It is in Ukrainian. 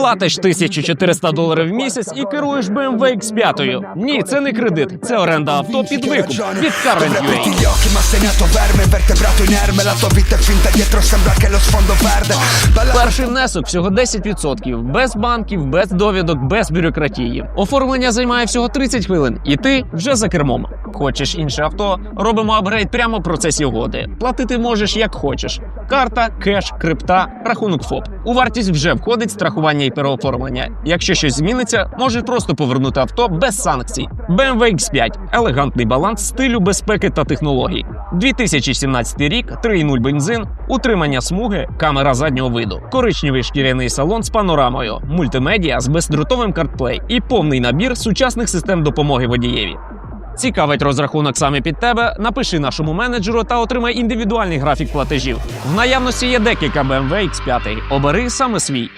Платиш 1400 доларів в місяць і керуєш BMW X5. Ні, це не кредит, це оренда авто під викуп від Dovrei aprirti Current.ua. gli occhi ma segnato verme Invertebrato inerme La tua vita è finta dietro sembra che lo sfondo verde Balla Перший внесок всього 10%, без банків, без довідок, без бюрократії. Оформлення займає всього 30 хвилин, і ти вже за кермом. Хочеш інше авто? Робимо апгрейд прямо в процесі угоди. Платити можеш як хочеш: карта, кеш, крипта, рахунок ФОП. У вартість вже входить страхування і переоформлення. Якщо щось зміниться, можеш просто повернути авто без санкцій. BMW X5 – елегантний баланс стилю, безпеки та технологій. 2017 рік, 3.0 бензин, утримання смуги, камера заднього виду, коричневий шкіряний салон з панорамою, мультимедіа з бездротовим CarPlay і повний набір сучасних систем допомоги водієві. Цікавить розрахунок саме під тебе. Напиши нашому менеджеру та отримай індивідуальний графік платежів. В наявності є декілька BMW X5. Обери саме свій.